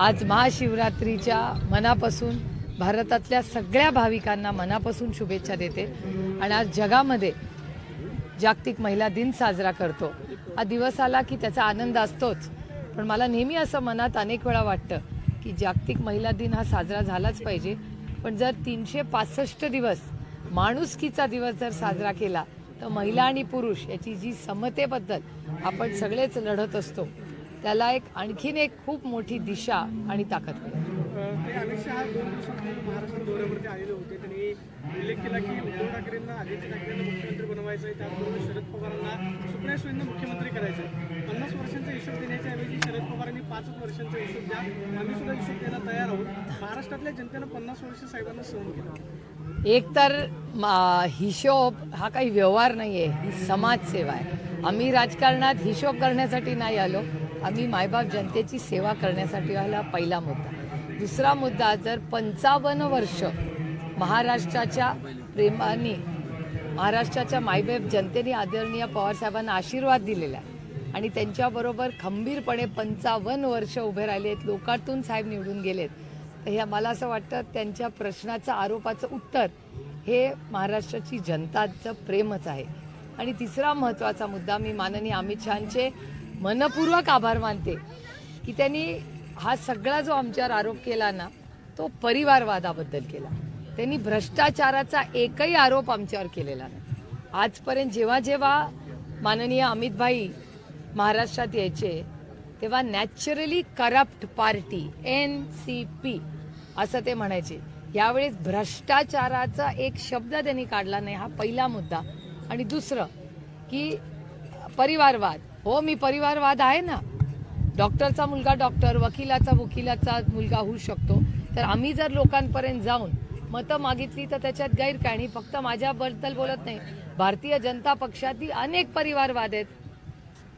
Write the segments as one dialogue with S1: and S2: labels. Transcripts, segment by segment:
S1: आज महाशिवरात्रीच्या मनापासून भारतातल्या सगळ्या भाविकांना मनापासून शुभेच्छा देते. आणि आज जगामध्ये जागतिक महिला दिन साजरा करतो. हा दिवस आला की त्याचा आनंद असतोच. पण मला नेहमी असं मनात अनेक वेळा वाटतं की जागतिक महिला दिन हा साजरा झालाच पाहिजे. पण जर तीनशे पासष्ट दिवस माणुसकीचा दिवस जर साजरा केला तर महिला आणि पुरुष याची जी समतेबद्दल आपण सगळेच लढत असतो. त्याला एक आणखीन एक खूप मोठी दिशा आणि ताकद मिळेल. एक तर हिशोब हा काही व्यवहार नाहीये. ही समाजसेवा आहे. आम्ही राजकारणात हिशोब करण्यासाठी नाही आलो. आम्ही मायबाप जनतेची सेवा करण्यासाठी व्हायला पहिला मुद्दा. दुसरा मुद्दा जर पंचावन्न वर्ष महाराष्ट्राच्या प्रेमाने महाराष्ट्राच्या मायबाप जनतेने आदरणीय पवारसाहेबांना आशीर्वाद दिलेला आहे आणि त्यांच्याबरोबर खंबीरपणे पंचावन्न वर्ष उभे राहिले आहेत लोकातून साहेब निवडून गेलेत तर हे मला असं वाटतं त्यांच्या प्रश्नाचं आरोपाचं उत्तर हे महाराष्ट्राची जनताचं प्रेमच आहे. आणि तिसरा महत्त्वाचा मुद्दा मी माननीय अमित शहाचे मनपूर्वक आभार मानते की त्यांनी हा सगळा जो आमच्यावर आरोप केला ना तो परिवारवादाबद्दल केला. त्यांनी भ्रष्टाचाराचा एकही आरोप आमच्यावर केलेला नाही. आजपर्यंत जेव्हा जेव्हा माननीय अमितभाई महाराष्ट्रात यायचे तेव्हा naturally corrupt party N C P असं ते म्हणायचे. यावेळेस भ्रष्टाचाराचा एक शब्द त्यांनी काढला नाही हा पहिला मुद्दा. आणि दुसरं की परिवारवाद. हो मी परिवारवाद आहे ना. डॉक्टरचा मुलगा डॉक्टर वकिलाचा वकिलाचा मुलगा होऊ शकतो. तर आम्ही जर लोकांपर्यंत जाऊन मतं मागितली तर त्याच्यात गैर काय नाही फक्त माझ्याबद्दल बोलत नाही. भारतीय जनता पक्षातील अनेक परिवारवाद आहेत.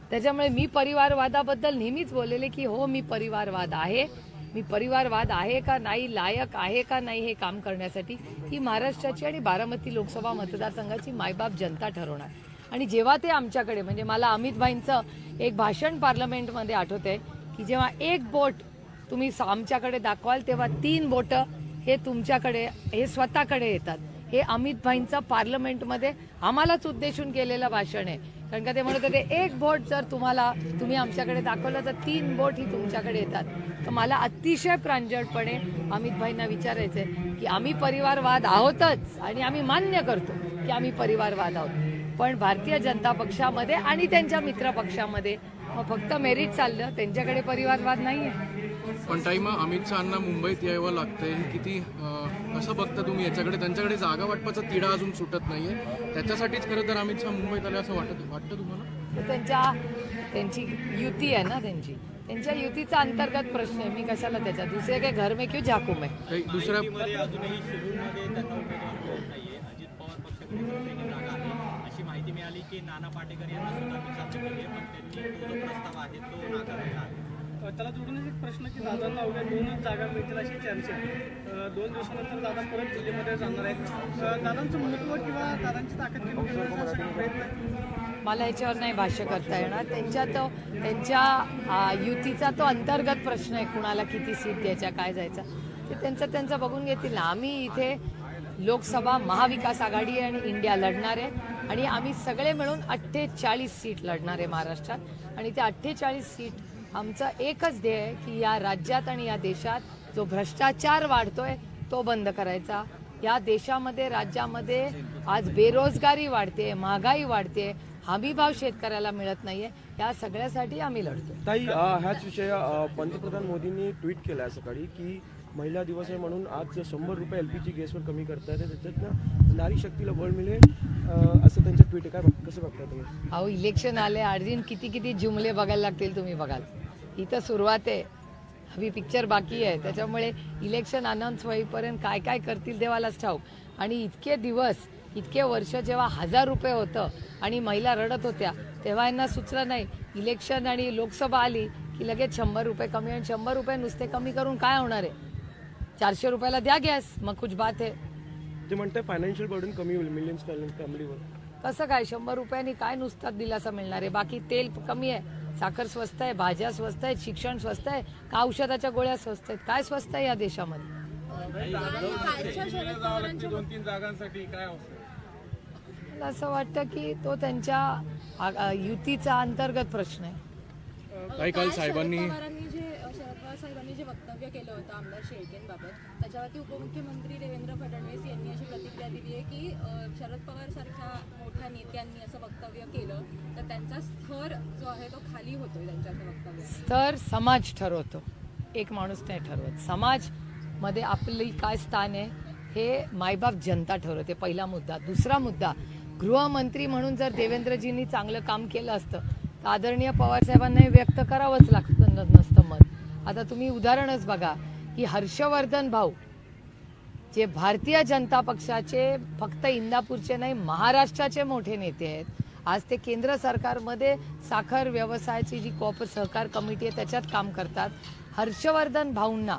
S1: त्याच्यामुळे मी परिवारवादाबद्दल नेहमीच बोललेले की हो मी परिवारवाद आहे. मी परिवारवाद आहे का नाही लायक आहे का नाही हे काम करण्यासाठी ही महाराष्ट्राची आणि बारामती लोकसभा मतदारसंघाची मायबाप जनता ठरवणार. आणि जेव्हा ते आमच्याकडे म्हणजे मला अमित भाईंचं एक भाषण पार्लमेंटमध्ये आठवते की जेव्हा एक बोट तुम्ही स- आमच्याकडे दाखवाल तेव्हा तीन बोटं हे तुमच्याकडे हे स्वतःकडे येतात. हे अमित भाईंचं पार्लमेंटमध्ये आम्हालाच उद्देशून केलेलं भाषण आहे. कारण का ते म्हणत होते एक बोट जर तुम्हाला तुम्ही आमच्याकडे दाखवलं तर तीन बोट ही तुमच्याकडे येतात. तर मला अतिशय प्रांजळपणे अमित भाईंना विचारायचं आहे की आम्ही परिवारवाद आहोतच आणि आम्ही मान्य करतो की आम्ही परिवारवाद आहोत. पण भारतीय जनता पक्षामध्ये आणि त्यांच्या मित्र पक्षामध्ये. मग फक्त मेरिट चाललं त्यांच्याकडे परिवारवाद नाही आहे
S2: पण ताई मग अमित शहाना मुंबईत यावं लागतंय. हे किती अं, कसं बघता तुम्ही? याच्याकडे त्यांच्याकडे जागा वाटपाचा तिढा अजून सुटत नाहीये. त्याच्यासाठीच खरं तर अमित शहा मुंबईत आले असं वाटत वाटतं तुम्हाला?
S1: तर त्यांच्या त्यांची युती आहे ना त्यांची. त्यांच्या युतीचा अंतर्गत प्रश्न आहे. मी कशाला त्याच्या दुसरे काय घर में क्यों झाकू मैं?
S2: काही दुसऱ्या
S3: अशी माहिती मिळाली की नाना पाटेकर यांना सुद्धा विचारले गेले पण त्यांनी तो जो प्रस्ताव आहे तो नाकारलेला आहे.
S4: त्याला जोडूनच एक प्रश्न की दादांना अवघ्या दोनच जागा मिळतील अशी चर्चा आहे. दोन दिवसानंतर दादा परत दिल्लीमध्ये जाणार आहेत. दादांचं महत्त्व किंवा दादांची ताकद करण्याचा काही प्रयत्न?
S1: मला याच्यावर नाही भाष्य करता येणार. त्यांच्या तो त्यांच्या युतीचा तो अंतर्गत प्रश्न आहे कुणाला किती सीट द्यायच्या काय जायचा. ते त्यांचं त्यांचं बघून घेतील. ना आम्ही इथे लोकसभा महाविकास आघाडी आणि इंडिया लढणार आहे. आणि आम्ही सगळे मिळून अठ्ठेचाळीस सीट लढणार आहे महाराष्ट्रात. आणि त्या अठ्ठेचाळीस सीट आमचं एकच ध्येय आहे की या राज्यात आणि या देशात जो भ्रष्टाचार वाढतोय तो बंद करायचा. या देशामध्ये राज्यामध्ये आज बेरोजगारी वाढते महागाई वाढते. हमीभाव शेतकऱ्याला मिळत नाहीये. या सगळ्यासाठी आम्ही लढतो
S5: ताई ह्याच विषय पंतप्रधान मोदींनी ट्विट केलं सकाळी की महिला दिवस आहे म्हणून आज शंभर रुपये एल पी जी गॅसवर कमी करतात त्याच्यातनं नारी शक्तीला बळ मिळेल असं त्यांचं ट्विट काय कसं बघता तुम्ही?
S1: अहो इलेक्शन आले अर्जिन किती किती जुमले बघायला लागतील तुम्ही बघाल. इथं सुरुवात आहे. हवी पिक्चर बाकी आहे. त्याच्यामुळे इलेक्शन अनाऊन्स होईपर्यंत काय काय करतील देवालाच ठाऊक. आणि इतके दिवस इतके वर्ष जेव्हा हजार रुपये होतं आणि महिला रडत होत्या तेव्हा यांना सुचलं नाही. इलेक्शन आणि लोकसभा आली की लगेच शंभर रुपये कमी आणि शंभर रुपये नुसते कमी करून काय होणार आहे? चारशे रुपयाला द्या गॅस मग कुछ बात आहे
S5: ते म्हणतात फायनान्शियल बर्डन कमी होईल मिलियन्स फॅमिलीवर
S1: कसं काय शंभर रुपयांनी काय नुसता दिलासा मिळणार आहे? बाकी तेल कमी आहे साखर स्वस्त आहे भाज्या स्वस्त आहेत शिक्षण स्वस्त आहे का औषधाच्या गोळ्या स्वस्त आहेत? काय स्वस्त आहे या देशामध्ये?
S2: दोन तीन जागांसाठी काय
S1: मला असं वाटतं की तो त्यांच्या आ- आ- युतीचा अंतर्गत प्रश्न आहे.
S2: काही काल साहेबांनी
S6: शरद पवारांनी जे शरद पवार साहेबांनी जे वक्तव्य केलं होतं आमदार शेळकेंबाबत. त्याच्यावरती उपमुख्यमंत्री देवेंद्र फडणवीस यांनी अशी प्रतिक्रिया दिली आहे की शरद पवार सारख्या मोठ्या नेत्यांनी असं वक्तव्य केलं तर त्यांचा स्तर जो आहे तो खाली होतो त्यांच्या असं वक्तव्य.
S1: स्तर समाज ठरवतो. एक माणूस नाही ठरवत. समाजमध्ये आपली काय स्थान आहे हे मायबाप जनता ठरवते. पहिला मुद्दा. दुसरा मुद्दा गृहमंत्री म्हणून जर देवेंद्रजींनी चांगलं काम केलं असतं तर आदरणीय पवारसाहेबांना व्यक्त करावंच लागतं नसतं मत. आता तुम्ही उदाहरणच बघा की हर्षवर्धन भाऊ जे भारतीय जनता पक्षाचे फक्त इंदापूरचे नाही महाराष्ट्राचे मोठे नेते आहेत. आज ते केंद्र सरकारमध्ये साखर व्यवसायाची जी कॉप सहकार कमिटी आहे त्याच्यात काम करतात. हर्षवर्धन भाऊंना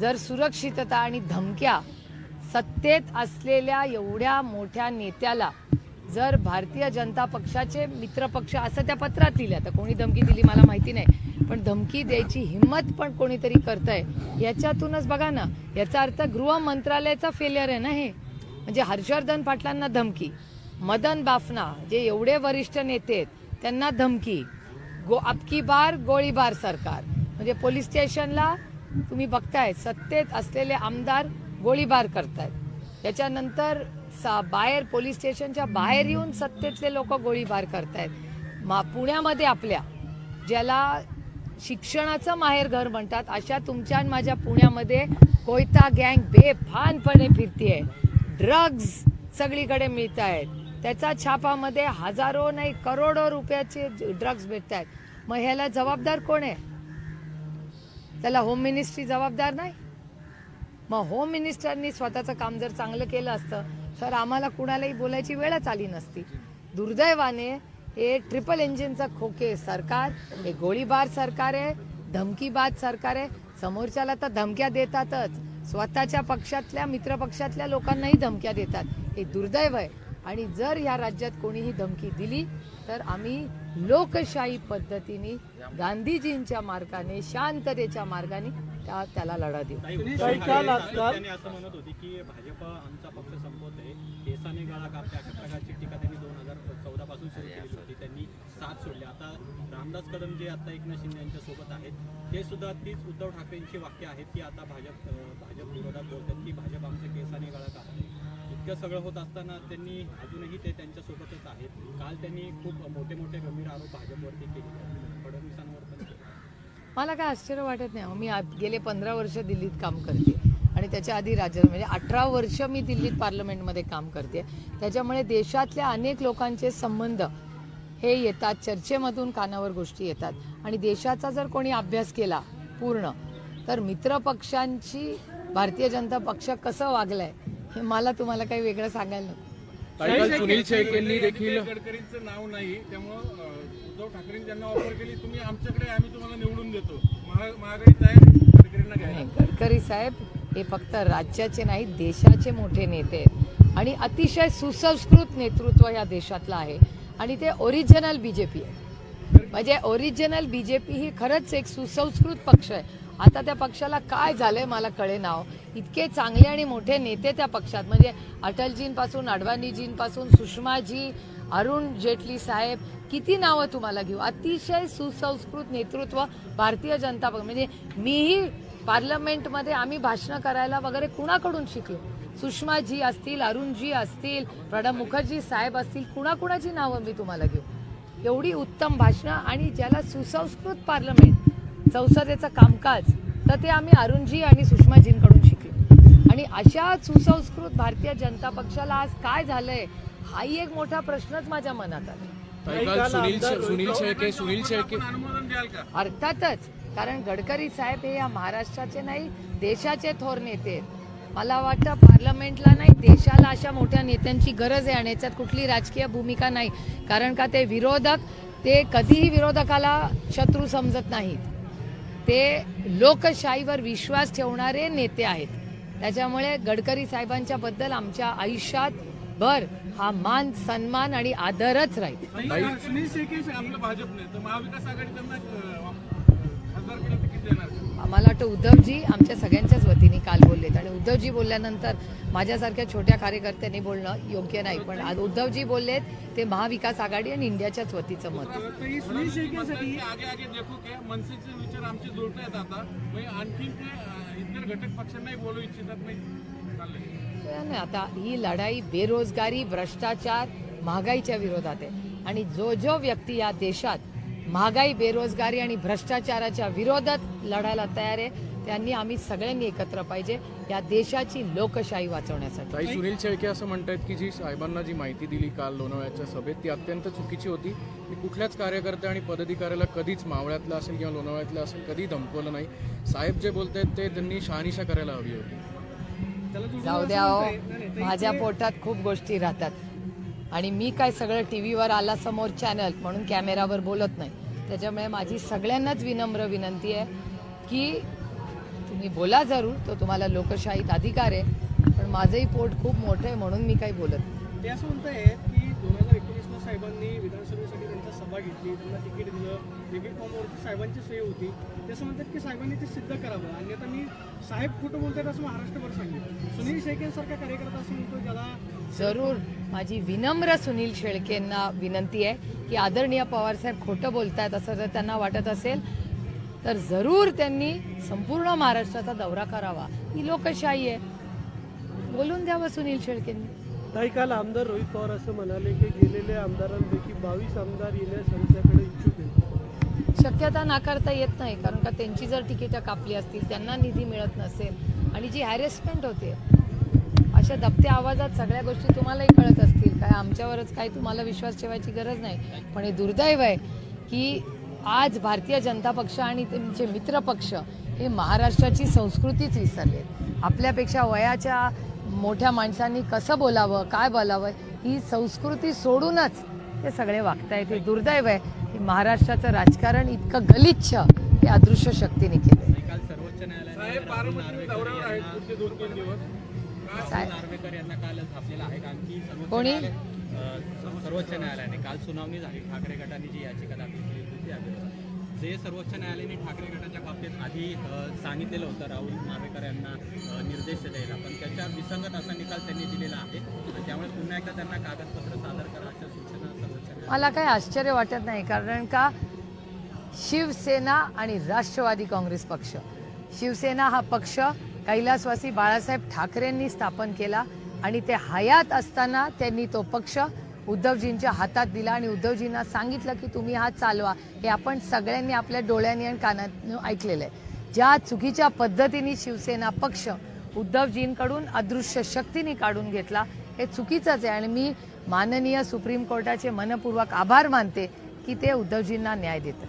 S1: जर सुरक्षितता आणि धमक्या सत्तेत असलेल्या एवढ्या मोठ्या नेत्याला जर भारतीय जनता पक्षाचे मित्रपक्ष असं त्या पत्रात लिहिलं तर कोणी धमकी दिली मला माहिती नाही. पण धमकी द्यायची हिंमत पण कोणीतरी करतंय. याच्यातूनच बघा ना याचा अर्थ गृह मंत्रालयाचा फेलियर आहे ना हे. म्हणजे हर्षवर्धन पाटलांना धमकी. मदन बाफना जे एवढे वरिष्ठ नेते आहेत त्यांना धमकी. गो अबकी बार गोळीबार सरकार. म्हणजे पोलीस स्टेशनला तुम्ही बघताय सत्तेत असलेले आमदार गोळीबार करतायत. त्याच्यानंतर बाहेर पोलीस स्टेशनच्या बाहेर येऊन सत्तेतले लोक गोळीबार करतायत. मा पुण्यामध्ये आपल्या ज्याला शिक्षणाचं माहेर घर म्हणतात अशा तुमच्या माझ्या पुण्यामध्ये कोयता गँग बेफानपणे फिरतीये. ड्रग्ज सगळीकडे मिळत आहेत त्याचा छापामध्ये हजारो नाही करोडो रुपयाचे ड्रग्ज भेटत आहेत मग ह्याला जबाबदार कोण आहे? त्याला होम मिनिस्ट्री जबाबदार नाही? मग होम मिनिस्टरनी स्वतःचं काम जर चांगलं केलं असतं तर आम्हाला कुणालाही बोलायची वेळच आली नसती. दुर्दैवाने हे ट्रिपल इंजिनचं खोके सरकार हे गोळीबार सरकार आहे धमकीबाज सरकार आहे. समोरच्याला तर धमक्या देतातच. स्वतःच्या पक्षातल्या मित्रपक्षातल्या लोकांनाही धमक्या देतात. हे दुर्दैव आहे. आणि जर या राज्यात कोणीही धमकी दिली तर आम्ही लोकशाही पद्धतीने गांधीजींच्या मार्गाने शांततेच्या मार्गाने त्या त्याला लढा देऊ.
S3: काही काल असं म्हणत होती की भाजप आमचा पक्ष संपवतोय केसाने गाळा कापते अशा प्रकारची टीका त्यांनी दोन हजार चौदा पासून सुरू केली होती. त्यांनी साथ सोडली. आता रामदास कदम जे आता एकनाथ शिंदे यांच्यासोबत आहेत ते सुद्धा तीच उद्धव ठाकरेंची वाक्य आहेत की आता भाजप भाजप विरोधात बोलतात की भाजप आमचे केसाने गाळा कापते इतकं सगळं होत असताना त्यांनी अजूनही ते त्यांच्यासोबतच आहेत. काल त्यांनी खूप मोठे मोठे गंभीर आरोप भाजपवरती केले फडणवीसांवर पण केले
S1: मला काय आश्चर्य वाटत नाही मी आत- गेले पंधरा वर्ष दिल्लीत काम करते. आणि त्याच्या आधी राज्य म्हणजे अठरा वर्ष मी दिल्लीत पार्लमेंटमध्ये काम करते. त्याच्यामुळे देशातल्या अनेक लोकांचे संबंध हे येतात चर्चेमधून कानावर गोष्टी येतात. आणि देशाचा जर कोणी अभ्यास केला पूर्ण तर मित्रपक्षांची भारतीय जनता पक्ष कसं वागलाय हे मला तुम्हाला काही वेगळं सांगायला नको.
S2: सुनील शेख यांनी देखील
S7: गडकरींचं नाव नाही त्यामुळं उद्धव त्यांना ऑफर केली तुम्ही आमच्याकडे आम्ही तुम्हाला निवडून देतो. आहे गडकरींना
S1: गडकरी साहेब हे फक्त राज्याचे नाही देशाचे मोठे नेते. आहेत आणि अतिशय सुसंस्कृत नेतृत्व या देशातलं आहे. आणि ते ओरिजिनल बीजेपी आहे. म्हणजे ओरिजिनल बीजेपी ही खरंच एक सुसंस्कृत पक्ष आहे. आता त्या पक्षाला काय झालंय मला कळे नाव हो. इतके चांगले आणि मोठे नेते त्या पक्षात. म्हणजे अटलजींपासून अडवाणीजींपासून सुषमाजी अरुण जेटली साहेब किती नावं तुम्हाला घेऊ? अतिशय सुसंस्कृत नेतृत्व भारतीय जनता पक्ष. म्हणजे मीही पार्लमेंटमध्ये आम्ही भाषणं करायला वगैरे कुणाकडून शिकलो? सुषमाजी असतील अरुणजी असतील प्रणब मुखर्जी साहेब असतील कुणाकुणाची नावं मी तुम्हाला घेऊ? एवढी उत्तम भाषणं आणि ज्याला सुसंस्कृत पार्लमेंट संसदेचं कामकाज तर ते आम्ही अरुणजी आणि सुषमाजींकडून शिकलो. आणि अशा सुसंस्कृत भारतीय जनता पक्षाला आज काय झालंय हाही एक मोठा प्रश्नच माझ्या मनात आला.
S2: सुनील शेळके सुनील शेळके
S1: अर्थातच. कारण गडकरी साहेब हे या महाराष्ट्राचे नाही देशाचे थोर नेते मला वाटतं पार्लमेंटला नाही देशाला अशा मोठ्या नेत्यांची गरज आहे आणि याच्यात कुठली राजकीय भूमिका नाही. कारण का ते विरोधक ते कधीही विरोधकाला शत्रू समजत नाहीत. ते लोकशाहीवर विश्वास ठेवणारे नेते आहेत. त्याच्यामुळे गडकरी साहेबांच्या बद्दल आमच्या आयुष्यात भर हा मान सन्मान आणि आदरच राहील. आम्हाला वाटतं उद्धवजी आमच्या सगळ्यांच्याच वतीने काल बोललेत. आणि उद्धवजी बोलल्यानंतर माझ्यासारख्या छोट्या कार्यकर्त्यांनी बोलणं योग्य नाही. पण आज उद्धवजी बोललेत ते महाविकास आघाडी आणि इंडियाच्याच वतीचं मत. आहे.
S4: ताई सुनील शेळकेंसाठी
S7: की आगे आगे देखो के मनसेचे विचार आमचे जुळत आहेत आता. आणखी ते अं, इतर घटक पक्षांनाही बोलू इच्छितात नाही? चाललंय
S1: ते नाही आता ही लढाई बेरोजगारी भ्रष्टाचार महागाईच्या विरोधात आहे. आणि जो जो व्यक्ती या देशात महागाई बेरोजगारी आणि भ्रष्टाचाराच्या विरोधात लढायला तयार आहे. त्यांनी आम्ही सगळ्यांनी एकत्र पाहिजे. या देशाची लोकशाही वाचवण्यासाठी.
S2: ताई सुनील शेळके असं म्हणतायत की जी साहेबांना जी माहिती दिली काल लोणावळ्याच्या सभेत ती अत्यंत चुकीची होती. मी कुठल्याच कार्यकर्ते आणि पदाधिकाऱ्याला कधीच मावळ्यातलं असेल किंवा लोणावळ्यातलं असेल कधी धमकवलं नाही. साहेब जे बोलतायत ते त्यांनी शहानिशा करायला हवी होती.
S1: जाऊ द्या हो. माझ्या पोटात खूप गोष्टी राहतात. आणि मी काय सगळं टी व्हीवर आला समोर चॅनल म्हणून कॅमेरावर बोलत नाही. त्याच्यामुळे माझी सगळ्यांनाच विनम्र विनंती आहे की तुम्ही बोला जरूर तो तुम्हाला लोकशाहीत अधिकार आहे पण माझंही पोट खूप मोठं आहे म्हणून मी काही बोलत नाही.
S4: ते असं म्हणतायत की दोन हजार एकोणीसला साहेबांनी विधानसभेसाठी सभा घेतली त्यांना तिकीट दिलं. तिकीट फॉर्मवरती साहेबांची सही होती. ते असं म्हणतात की साहेबांनी ते सिद्ध करावं. आणि आता मी साहेब खोटं बोलतात असं महाराष्ट्रभर सांगितलं. सुनील शेळकेंसारखा कार्यकर्ता असं म्हणतो ज्याला
S1: जरूर. माझी विनम्र सुनील शेळकेंना विनंती आहे की आदरणीय पवारसाहेब खोटं बोलतायत असं जर त्यांना वाटत असेल तर जरूर त्यांनी संपूर्ण महाराष्ट्राचा दौरा करावा. ही लोकशाही आहे. बोलून द्यावं सुनील शेळकेंनी?
S8: ताई काल आमदार रोहित पवार असं म्हणाले की गेलेल्या आमदारांपैकी बावीस आमदार येण्यास आमच्याकडे इच्छुक आहेत.
S1: शक्यता नाकारता येत नाही कारण का त्यांची जर तिकीटं कापली असतील त्यांना निधी मिळत नसेल आणि जी हॅरेसमेंट होते अशा दबत्या आवाजात सगळ्या गोष्टी तुम्हालाही कळत असतील. काय आमच्यावरच काही तुम्हाला विश्वास ठेवायची गरज नाही. पण हे दुर्दैव आहे की आज भारतीय जनता पक्ष आणि त्यांचे मित्र पक्ष हे महाराष्ट्राची संस्कृतीच विसरले आपल्यापेक्षा वयाच्या मोठ्या माणसांनी कसं बोलावं काय बोलावं ही संस्कृती सोडूनच ते सगळे वागतायत हे दुर्दैव आहे. की महाराष्ट्राचं राजकारण इतकं गलिच्छ हे अदृश्य शक्तीने
S3: काल सर्वोच्च न्यायालयाने
S7: साहेब
S3: राहुल
S7: बारामती दौऱ्यावर आहेत पुढचे दोन तीन दिवस.
S3: राहुल
S1: साहेब-
S3: नार्वेकर यांना काल थापलेला आहे कारण की सर्वोच्च
S1: कोणी?
S3: सर्वोच्च न्यायालयाने काल सुनावणी झाली. ठाकरे गटाने जी याचिका दाखल केली जे सर्वोच्च न्यायालयाने ठाकरे गटाच्या बाबतीत आधी सांगितलेलं होतं राहुल नार्वेकर यांना निर्देश द्यायला. पण त्याच्या विसंगत असा निकाल त्यांनी दिलेला आहे. त्यामुळे पुन्हा एकदा त्यांना कागदपत्र सादर करा अशा सूचना सर्वोच्च
S1: मला काही आश्चर्य वाटत नाही कारण का? शिवसेना आणि राष्ट्रवादी काँग्रेस पक्ष. शिवसेना हा पक्ष कैलासवासी बाळासाहेब ठाकरेंनी स्थापन केला आणि ते हयात असताना त्यांनी तो पक्ष उद्धवजींच्या हातात दिला आणि उद्धवजींना सांगितलं की तुम्ही हा चालवा. हे आपण सगळ्यांनी आपल्या डोळ्यांनी आणि कानात ऐकलेलं आहे. ज्या चुकीच्या पद्धतीने शिवसेना पक्ष उद्धवजींकडून अदृश्य शक्तीने काढून घेतला हे चुकीचंच आहे. आणि मी माननीय सुप्रीम कोर्टाचे मनपूर्वक आभार मानते की ते उद्धवजींना न्याय देतात.